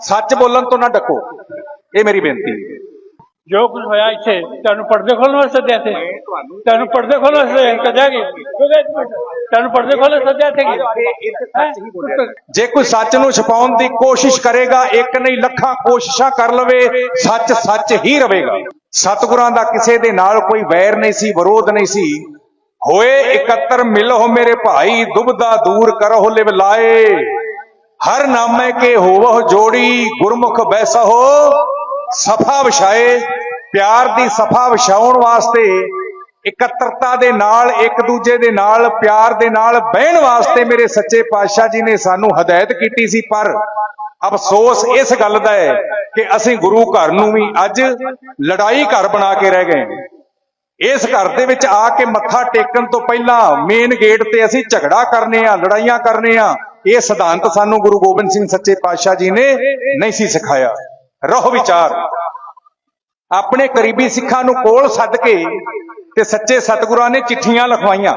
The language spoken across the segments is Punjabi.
ਸੱਚ ਬੋਲਣ ਤੋਂ ਨਾ ਡਕੋ। ਇਹ ਮੇਰੀ ਬੇਨਤੀ ਹੈ। ਜੋ ਕੁਝ ਹੋਇਆ ਇੱਥੇ ਤੁਹਾਨੂੰ ਪਰਦੇ ਖੋਲਣ ਵਾਸਤੇ ਸੱਦਿਆ ਇੱਥੇ। ਤੁਹਾਨੂੰ ਪਰਦੇ ਖੋਲਣ ਵਾਸਤੇ ਕਜਾਗੇ ਤੁਹਾਨੂੰ ਪਰਦੇ ਖੋਲਣ ਸੱਦਿਆ ਕੀ? ਜੇ ਕੋਈ ਸੱਚ ਨੂੰ ਛੁਪਾਉਣ ਦੀ ਕੋਸ਼ਿਸ਼ ਕਰੇਗਾ ਇੱਕ ਨਹੀਂ ਲੱਖਾਂ ਕੋਸ਼ਿਸ਼ਾਂ ਕਰ ਲਵੇ ਸੱਚ ਸੱਚ ਹੀ ਰਹੇਗਾ। ਸਤਿਗੁਰਾਂ ਦਾ ਕਿਸੇ ਦੇ ਨਾਲ ਕੋਈ ਵੈਰ ਨਹੀਂ ਸੀ ਵਿਰੋਧ ਨਹੀਂ ਸੀ। ਹੋਏ ਇਕੱਤਰ ਮਿਲੋ ਮੇਰੇ ਭਾਈ ਦੁਬਦਾ ਦੂਰ ਕਰੋ ਲਿਵ ਲਾਏ ਹਰ ਨਾਮੇ ਕੇ ਹੋਵਹੁ ਜੋੜੀ ਗੁਰਮੁਖ ਬੈਸਹੁ, ਸਫਾ ਵਿਛਾਏ, ਪਿਆਰ ਦੀ ਸਫਾ ਵਿਛਾਉਣ ਵਾਸਤੇ, ਇਕੱਤਰਤਾ ਦੇ ਨਾਲ, ਇੱਕ ਦੂਜੇ ਦੇ ਨਾਲ, ਪਿਆਰ ਦੇ ਨਾਲ ਬਹਿਣ ਵਾਸਤੇ ਮੇਰੇ ਸੱਚੇ ਪਾਤਸ਼ਾਹ ਜੀ ਨੇ ਸਾਨੂੰ ਹਦਾਇਤ ਕੀਤੀ ਸੀ, ਪਰ ਅਫਸੋਸ ਇਸ ਗੱਲ ਦਾ ਹੈ ਕਿ ਅਸੀਂ ਗੁਰੂ ਘਰ ਨੂੰ ਵੀ ਅੱਜ ਲੜਾਈ ਘਰ ਬਣਾ ਕੇ ਰਹਿ ਗਏ ਇਸ ਘਰ ਦੇ ਵਿੱਚ ਆ ਕੇ ਮੱਥਾ ਟੇਕਣ ਤੋਂ ਪਹਿਲਾਂ ਮੇਨ ਗੇਟ ਤੇ ਅਸੀਂ ਝਗੜਾ ਕਰਨੇ ਆ ਲੜਾਈਆਂ ਕਰਨੇ ਆ ਇਹ ਸਿਧਾਂਤ ਸਾਨੂੰ ਗੁਰੂ ਗੋਬਿੰਦ ਸਿੰਘ ਸੱਚੇ ਪਾਤਸ਼ਾਹ ਜੀ ਨੇ ਨਹੀਂ ਸੀ ਸਿਖਾਇਆ। ਰਹੋ ਵਿਚਾਰ। ਆਪਣੇ ਕਰੀਬੀ ਸਿੱਖਾਂ ਨੂੰ ਕੋਲ ਸੱਦ ਕੇ ਤੇ ਸੱਚੇ ਸਤਿਗੁਰਾਂ ਨੇ ਚਿੱਠੀਆਂ ਲਿਖਵਾਈਆਂ।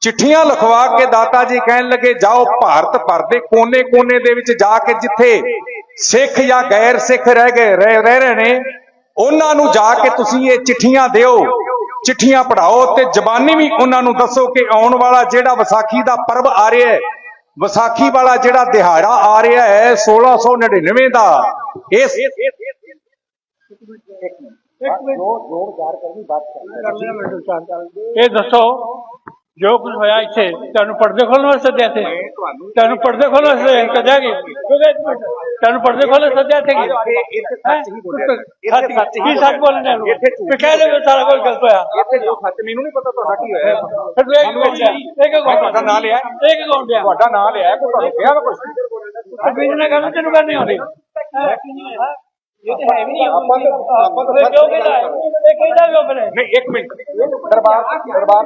ਚਿੱਠੀਆਂ ਲਿਖਵਾ ਕੇ ਦਾਤਾ ਜੀ ਕਹਿਣ ਲੱਗੇ, ਜਾਓ ਭਾਰਤ ਭਰ ਦੇ ਕੋਨੇ-ਕੋਨੇ ਦੇ ਵਿੱਚ ਜਾ ਕੇ ਜਿੱਥੇ ਸਿੱਖ ਜਾਂ ਗੈਰ ਸਿੱਖ ਰਹਿ ਗਏ, ਰਹਿ ਰਹਿ ਰਹੇ ਨੇ, ਉਹਨਾਂ ਨੂੰ ਜਾ ਕੇ ਤੁਸੀਂ ਇਹ ਚਿੱਠੀਆਂ ਦਿਓ। ਚਿੱਠੀਆਂ ਪੜਾਓ ਤੇ ਜ਼ਬਾਨੀ ਵੀ ਉਹਨਾਂ ਨੂੰ ਦੱਸੋ ਕਿ ਆਉਣ ਵਾਲਾ ਜਿਹੜਾ ਵਿਸਾਖੀ ਦਾ ਪਰਬ ਆ ਰਿਹਾ ਹੈ ਵਿਸਾਖੀ ਵਾਲਾ ਜਿਹੜਾ ਦਿਹਾੜਾ ਆ ਰਿਹਾ ਹੈ 1699 ਦਾ। ਇਸ ਇਹ ਦੱਸੋ ਜੋ ਕੁਝ ਹੋਇਆ ਇੱਥੇ ਤੁਹਾਨੂੰ ਪਰਦੇ ਖੋਲਣ ਵਾਸਤੇ ਇੱਥੇ? ਤੁਹਾਨੂੰ ਪਰਦੇ ਖੋਲਣ ਵਾਸਤੇ ਕਜਾਗੇ ਤੁਹਾਨੂੰ ਪਰਦੇ ਖੋਲਣ ਸੱਦਿਆ ਇੱਥੇ ਕੀ? ਸੱਚ ਕੀ ਸੱਚ ਬੋਲਣ ਦਾ ਤੇ ਕਹਿ ਦੇ ਸਾਰਾ ਕੁਝ ਗਲਤ ਹੋਇਆ। ਇੱਥੇ ਜੋ ਸੱਚ ਮੈਨੂੰ ਨਹੀਂ ਪਤਾ ਤੁਹਾਡਾ ਕੀ ਹੋਇਆ। ਫਿਰ ਤੂੰ ਇੱਕ ਕੌਣ ਲਿਆ ਇੱਕ ਕੌਣ ਤੁਹਾਡਾ ਨਾਂ ਲਿਆ? ਇੱਕ ਕੌਣ ਲਿਆ ਤੁਹਾਡਾ ਨਾਮ ਲਿਆ ਕੋਈ ਤੁਹਾਨੂੰ ਕਿਹਾ ਨੇ ਗੱਲ ਤੈਨੂੰ ਕਰਨੀ ਆਉਂਦੀ। ਇਹ ਤਾਂ ਹੈ ਵੀ ਨਹੀਂ। ਆਪਾਂ ਤਾਂ- ਆਪਾਂ ਤਾਂ ਫਿਰ ਕਿਉਂ ਕਹਿੰਦਾ ਹੈ? ਇਹ ਕਹਿੰਦਾ ਕਿਉਂ ਨਹੀਂ ਇੱਕ ਮਿੰਟ। ਦਰਬਾਰ ਦਰਬਾਰ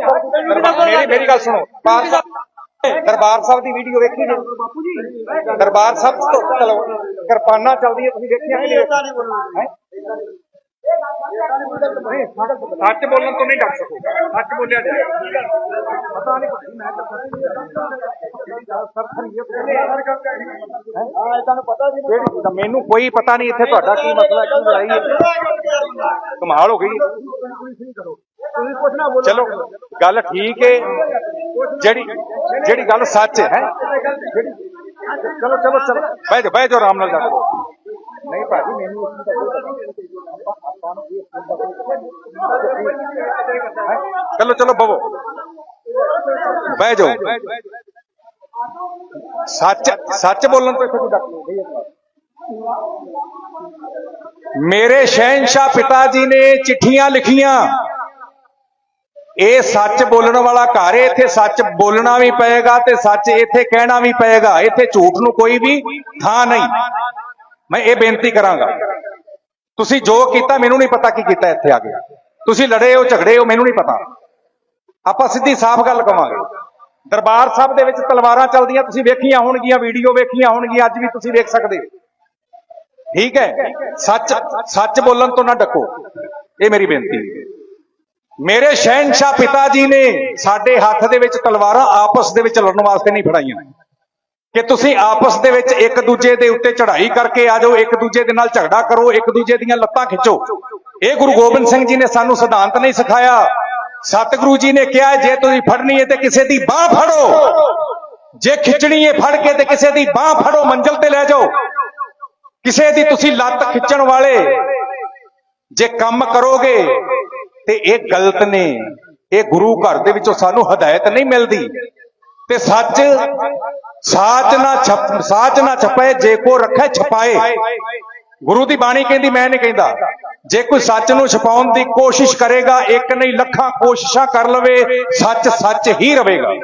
ਮੇਰੀ ਮੇਰੀ ਗੱਲ ਸੁਣੋ। ਦਰਬਾਰ ਸਾਹਿਬ ਦੀ ਵੀਡੀਓ ਵੇਖੀ ਜੀ ਬਾਪੂ ਜੀ ਦਰਬਾਰ ਸਾਹਿਬ ਤੋਂ ਚਲੋ ਕਿਰਪਾਨਾਂ ਚੱਲਦੀਆਂ ਤੁਸੀਂ ਵੇਖੀਆਂ ਕਿ ਨਹੀਂ। ਹੈਂ? ਸੱਚ ਬੋਲਣ ਤੋਂ ਨਹੀਂ ਡਰ ਸਕੋਗਾ ਸੱਚ ਬੋਲਿਆ ਜਾਏ। ਪਤਾ ਨਹੀਂ ਭਾਈ ਮੈਂ ਤਾਂ ਪਤਾ ਜੀ ਮੈਨੂੰ ਕੋਈ ਪਤਾ ਨਹੀਂ ਇੱਥੇ ਤੁਹਾਡਾ ਕੀ ਮਸਲਾ ਕੀ ਲੜਾਈ ਹੈ। ਕਮਾਲ ਹੋ ਗਈ। ਚਲੋ ਗੱਲ ਠੀਕ ਹੈ ਜਿਹੜੀ ਜਿਹੜੀ ਗੱਲ ਸੱਚ ਹੈ। ਜਿਹੜੀ- ਚਲੋ ਚਲੋ ਚਲੋ। ਬਹਿ ਜਾ ਬਹਿ ਜਾ ਆਰਾਮ ਨਾਲ। ਜਾ ਨਹੀਂ ਭਾਜੀ ਮੈਨੂੰ ਉਸ ਦਾ ਕੋਈ ਪਤਾ ਨਹੀਂ। ਆਪਾਂ ਨੂੰ ਇਹ ਹੈਂ? ਚਲੋ ਚਲੋ ਬਵੋ। ਬਹਿ ਜਾਓ। ਸੱਚ ਸੱਚ ਇਹ ਸੱਚ ਬੋਲਣ ਵਾਲਾ ਘਰ ਹੈ, ਇੱਥੇ ਸੱਚ ਬੋਲਣਾ ਵੀ ਪਏਗਾ ਤੇ ਸੱਚ ਇੱਥੇ ਕਹਿਣਾ ਵੀ ਪਏਗਾ। ਇੱਥੇ ਝੂਠ ਨੂੰ ਕੋਈ ਵੀ ਥਾਂ ਨਹੀਂ। ਮੈਂ ਇਹ ਬੇਨਤੀ ਕਰਾਂਗਾ। ਤੁਸੀਂ ਜੋ ਕੀਤਾ, ਮੈਨੂੰ ਨਹੀਂ ਪਤਾ ਕੀ ਕੀਤਾ ਇੱਥੇ ਆ ਕੇ। ਤੁਸੀਂ ਲੜੇ ਹੋ, ਝਗੜੇ ਹੋ, ਮੈਨੂੰ ਨਹੀਂ ਪਤਾ। ਆਪਾਂ ਸਿੱਧੀ ਸਾਫ਼ ਗੱਲ ਕਵਾਂਗੇ। ਦਰਬਾਰ ਸਾਹਿਬ ਦੇ ਵਿੱਚ ਤਲਵਾਰਾਂ ਚੱਲਦੀਆਂ, ਤੁਸੀਂ ਵੇਖੀਆਂ ਹੋਣਗੀਆਂ, ਵੀਡੀਓ ਵੇਖੀਆਂ ਹੋਣਗੀਆਂ, ਅੱਜ ਵੀ ਤੁਸੀਂ ਵੇਖ ਸਕਦੇ ਹੋ। ਠੀਕ ਹੈ? ਸੱਚ ਸੱਚ ਬੋਲਣ ਤੋਂ ਨਾ ਡੱਕੋ। ਇਹ ਮੇਰੀ ਬੇਨਤੀ ਹੈ। ਮੇਰੇ ਸ਼ਹਿਨशाह ਪਿਤਾ ਜੀ ਨੇ ਸਾਡੇ ਹੱਥ ਦੇ ਵਿੱਚ ਤਲਵਾਰਾਂ ਆਪਸ ਦੇ ਵਿੱਚ ਲੜਨ ਵਾਸਤੇ ਨਹੀਂ ਫੜਾਈਆਂ। ਕਿ ਤੁਸੀਂ ਆਪਸ ਦੇ ਵਿੱਚ ਇੱਕ ਦੂਜੇ ਦੇ ਉੱਤੇ ਚੜ੍ਹਾਈ ਕਰਕੇ ਆ ਜਾਓ, ਇੱਕ ਦੂਜੇ ਦੇ ਨਾਲ ਝਗੜਾ ਕਰੋ, ਇੱਕ ਦੂਜੇ ਦੀਆਂ ਲੱਤਾਂ ਖਿੱਚੋ। ਇਹ ਗੁਰੂ ਗੋਬਿੰਦ ਸਿੰਘ ਜੀ ਨੇ ਸਾਨੂੰ ਸਿਧਾਂਤ ਨਹੀਂ ਸਿਖਾਇਆ। ਸਤਿਗੁਰੂ ਜੀ ਨੇ ਕਿਹਾ, ਜੇ ਤੁਸੀਂ ਫੜਨੀ ਹੈ ਤੇ ਕਿਸੇ ਦੀ ਬਾਹ ਫੜੋ। ਜੇ ਖਿੱਚਣੀ ਹੈ ਫੜ ਕੇ ਤੇ ਕਿਸੇ ਦੀ ਬਾਹ ਫੜੋ, ਮੰਜ਼ਲ ਤੇ ਲੈ ਜਾਓ। ਕਿਸੇ ਦੀ ਤੁਸੀਂ ਲੱਤ ਖਿੱਚਣ ਵਾਲੇ ਜੇ ਕੰਮ ਕਰੋਗੇ ਤੇ ਇਹ ਗਲਤ ਨੇ। ਇਹ ਗੁਰੂ ਘਰ ਦੇ ਵਿੱਚੋਂ ਸਾਨੂੰ ਹਦਾਇਤ ਨਹੀਂ ਮਿਲਦੀ। ਤੇ ਸੱਚ, ਸਾਚ ਨਾ ਛਪ, ਸਾਚ ਨਾ ਛਪੇ ਜੇ ਕੋ ਰੱਖੇ ਛਪਾਏ। ਗੁਰੂ ਦੀ ਬਾਣੀ ਕਹਿੰਦੀ, ਮੈਂ ਨਹੀਂ ਕਹਿੰਦਾ। ਜੇ ਕੋਈ ਸੱਚ ਨੂੰ ਛਪਾਉਣ ਦੀ ਕੋਸ਼ਿਸ਼ ਕਰੇਗਾ, ਇੱਕ ਨਹੀਂ, ਲੱਖਾਂ ਕੋਸ਼ਿਸ਼ਾਂ ਕਰ ਲਵੇ, ਸੱਚ ਸੱਚ ਹੀ ਰਹੇਗਾ।